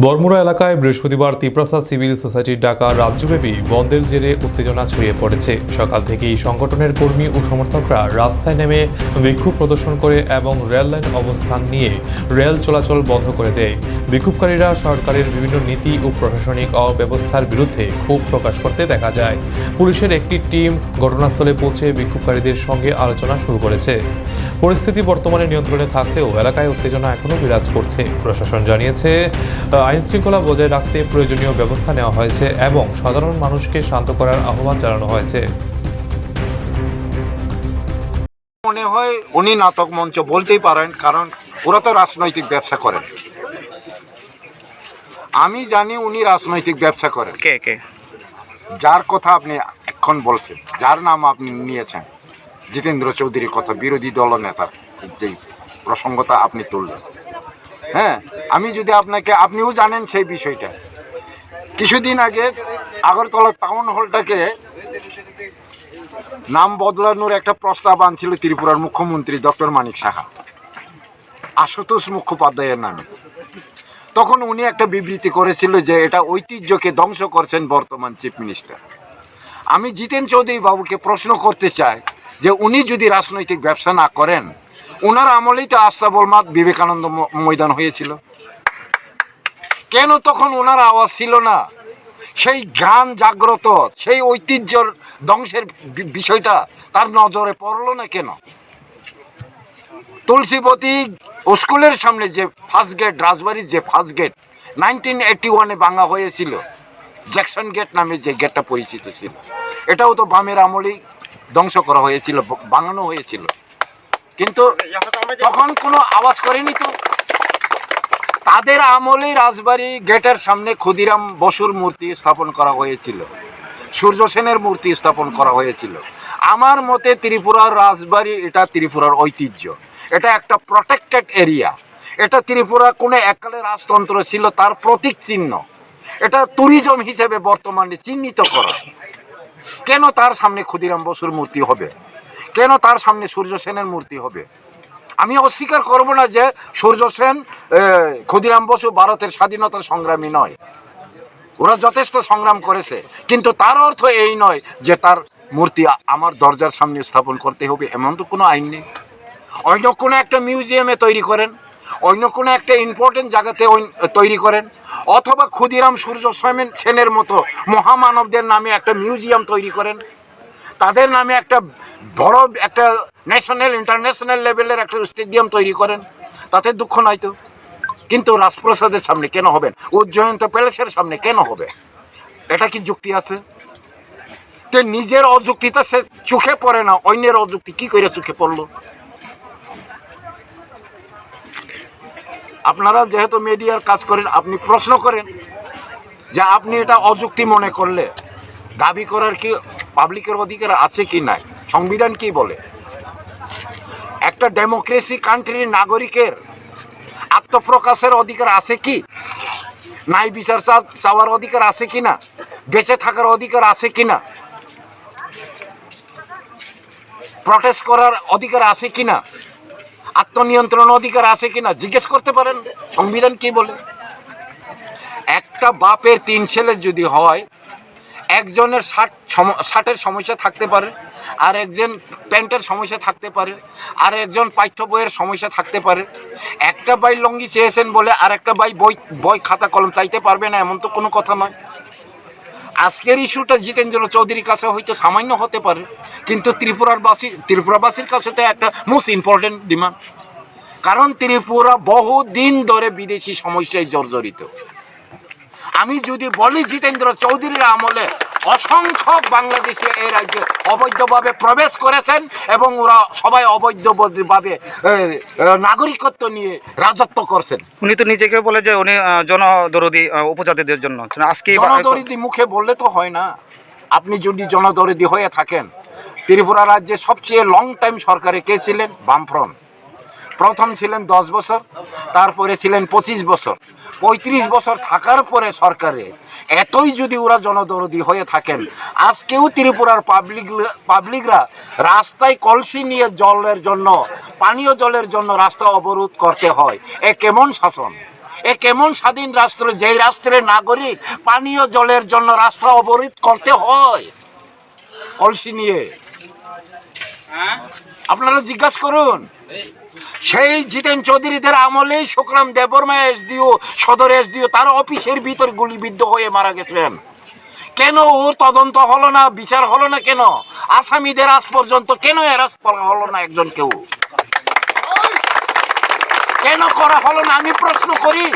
বরমুড়া এলাকায় বৃহস্পতিবার তিপ্রাসা সিভিল সোসাইটির ডাকা রাজ্যব্যাপী বন্ধের জেরে উত্তেজনা ছড়িয়ে পড়েছে। সকাল থেকেই সংগঠনের কর্মী ও সমর্থকরা রাস্তায় নেমে বিক্ষোভ প্রদর্শন করে এবং রেল লাইন অবস্থান নিয়ে রেল চলাচল বন্ধ করে দেয়। বিক্ষোভকারীরা সরকারের বিভিন্ন নীতি ও প্রশাসনিক অব্যবস্থার বিরুদ্ধে ক্ষোভ প্রকাশ করতে দেখা যায়। পুলিশের একটি টিম ঘটনাস্থলে পৌঁছে বিক্ষোভকারীদের সঙ্গে আলোচনা শুরু করেছে। পরিস্থিতি বর্তমানে নিয়ন্ত্রণে থাকলেও এলাকায় উত্তেজনা এখনও বিরাজ করছে। প্রশাসন জানিয়েছে আইন শৃঙ্খলা বজায় রাখতে প্রয়োজনীয় ব্যবস্থা নেওয়া হয়েছে এবং সাধারণ মানুষকে শান্ত করার আহ্বান জানানো হয়েছে। মনে হয় উনি নাটক মঞ্চ বলতেই পারেন কারণ ওরা তো রাজনৈতিক ব্যবসা করেন। আমি জানি উনি রাজনৈতিক ব্যবসা করেন। কে কে? যার কথা আপনি এখন বলছেন যার নাম আপনি নিয়েছেন জিতেন্দ্র চৌধুরীর কথা বিরোধী দল নেতার যেই প্রসঙ্গতা আপনি তুললেন। হ্যাঁ আমি যদি আপনাকে, আপনিও জানেন সেই বিষয়টা। কিছুদিন আগে আগরতলা টাউন হলটাকে নাম বদলানোর একটা প্রস্তাব আনছিল ত্রিপুরার মুখ্যমন্ত্রী ডক্টর মানিক সাহা, আশুতোষ মুখোপাধ্যায়ের নামে। তখন উনি একটা বিবৃতি করেছিল যে এটা ঐতিহ্যকে ধ্বংস করছেন বর্তমান চিফ মিনিস্টার। আমি জিতেন চৌধুরী বাবুকে প্রশ্ন করতে চাই যে উনি যদি রাজনৈতিক ব্যবসা না করেন ওনার আমলেই তো আস্তাবল মাঠ বিবেকানন্দ ময়দান হয়েছিল। কেন তখন ওনার আওয়াজ ছিল না? সেই জ্ঞান জাগ্রত, সেই ঐতিহ্যর ধ্বংসের বিষয়টা তার নজরে পড়ল না কেন? তুলসীবতী স্কুলের সামনে যে ফার্স্ট গেট, রাজবাড়ির যে ফার্স্ট গেট, নাইনটিন এইটি ওয়ানে ভাঙা হয়েছিল। জ্যাকসন গেট নামে যে গেটটা পরিচিত ছিল। এটাও তো বামের আমলেই ধ্বংস করা হয়েছিল, ব- ভাঙানো হয়েছিল। কিন্তু তখন কোনো আওয়াজ করেনি তো? তাদের আমলে রাজবাড়ি গেটের সামনে ক্ষুদিরাম বসুর মূর্তি স্থাপন করা হয়েছিল। সূর্য সেনের মূর্তি স্থাপন করা হয়েছিল। আমার মতে ত্রিপুরার রাজবাড়ি এটা ত্রিপুরার ঐতিহ্য। এটা একটা প্রটেক্টেড এরিয়া এটা ত্রিপুরা কোনো এককালে রাজতন্ত্র ছিল, তার প্রতীক চিহ্ন। এটা ট্যুরিজম হিসেবে বর্তমানে চিহ্নিত করা। কেন তার সামনে ক্ষুদিরাম বসুর মূর্তি হবে? কেন তার সামনে সূর্য সেনের মূর্তি হবে? আমি অস্বীকার করব না যে সূর্য সেন ক্ষুদিরাম বসু ভারতের স্বাধীনতার সংগ্রামী নয়। ওরা যথেষ্ট সংগ্রাম করেছে, কিন্তু তার অর্থ এই নয় যে তার মূর্তি আমার দরজার সামনে স্থাপন করতে হবে, এমন তো কোনো আইন নেই। অন্য কোনো একটা মিউজিয়ামে তৈরি করেন, অন্য কোনো একটা ইম্পর্টেন্ট জায়গাতে তৈরি করেন অথবা ক্ষুদিরাম সূর্য সেন- সেনের মতো মহামানবদের নামে একটা মিউজিয়াম তৈরি করেন। তাদের নামে একটা বড় একটা ন্যাশনাল ইন্টারন্যাশনাল লেভেলের একটা স্টেডিয়াম তৈরি করেন। তাতে দুঃখ নাই তো? কিন্তু রাজপ্রসাদের সামনে কেন হবেন উজ্জয়ন্ত প্যালেসের সামনে কেন হবে? এটা কি যুক্তি আছে? তে নিজের অযুক্তিটা সে চোখে পড়ে না, অন্যের অযুক্তি কি করে চোখে পড়ল? আপনারা যেহেতু মিডিয়ার কাজ করেন, আপনি প্রশ্ন করেন যে আপনি এটা অযুক্তি মনে করলে দাবি করার কি পাবলিকের অধিকার আছে কি নাই? সংবিধান কি বলে? একটা ডেমোক্রেসি কান্ট্রির নাগরিকের আত্মপ্রকাশের অধিকার আছে কি? নাই বিচার চাওয়ার অধিকার আছে কি না? বেঁচে থাকার অধিকার আছে কি না? প্রটেস্ট করার অধিকার আছে কি না? আত্মনিয়ন্ত্রণ অধিকার আছে কি না জিজ্ঞেস করতে পারেন। সংবিধান কি বলে? একটা বাপের তিন ছেলে যদি হয়, একজনের ষাট ষাটের সমস্যা থাকতে পারে, আর একজন প্যান্টের সমস্যা থাকতে পারে, আর একজন পাঠ্য বইয়ের সমস্যা থাকতে পারে। একটা বাই লঙ্গি চেয়েছেন বলে আর একটা বাই বই বই খাতা কলম চাইতে পারবে না, এমন তো কোনো কথা নয়। আজকের ইস্যুটা জিতেন্দ্র চৌধুরীর কাছে হয়তো সামান্য হতে পারে, কিন্তু ত্রিপুরারবাসী, ত্রিপুরাবাসীর কাছে তো একটা মোস্ট ইম্পর্টেন্ট ডিমান্ড কারণ ত্রিপুরা বহু দিন ধরে বিদেশি সমস্যায় জর্জরিত। আমি যদি বলি জিতেন্দ্র চৌধুরীর আমলে অসংখ্য বাংলাদেশি এই রাজ্যে অবৈধভাবে প্রবেশ করেছেন এবং ওরা সবাই অবৈধভাবে নাগরিকত্ব নিয়ে রাজত্ব করছেন। উনি তো নিজেকে বলে যে উনি জনদরদি উপজাতিদের জন্য। আজকে জনদরিদি মুখে বললে তো হয় না। আপনি যদি জনদরদি হয়ে থাকেন ত্রিপুরা রাজ্যে সবচেয়ে লং টাইম সরকারে কে ছিলেন? বামফ্রন্ট। প্রথম ছিলেন দশ বছর, তারপরে ছিলেন পঁচিশ বছর। পঁয়ত্রিশ বছর থাকার পরে সরকারে এতই যদি ওরা জনদরদি হয়ে থাকেন, আজকেও ত্রিপুরার পাবলিক পাবলিকরা রাস্তায় কলসি নিয়ে জলের জন্য, পানীয় জলের জন্য রাস্তা অবরোধ করতে হয়। এ কেমন শাসন? এ কেমন স্বাধীন রাষ্ট্র যেই রাষ্ট্রের নাগরিক পানীয় জলের জন্য রাস্তা অবরোধ করতে হয়? কলসি নিয়ে। আপনারা জিজ্ঞাসা করুন। সেই জিতেন চৌধুরীদের আমলেই সুখরাম দেববর্মা এসডিও, সদর এসডিও, তার অফিসের ভিতর গুলিবিদ্ধ হয়ে মারা গেছেন। কেন ওর তদন্ত হলো না, বিচার হলো না কেন? আসামিদের আজ পর্যন্ত কেন এরাস করা হলো না একজন কেউ? কেন করা হলো না? আমি প্রশ্ন করি।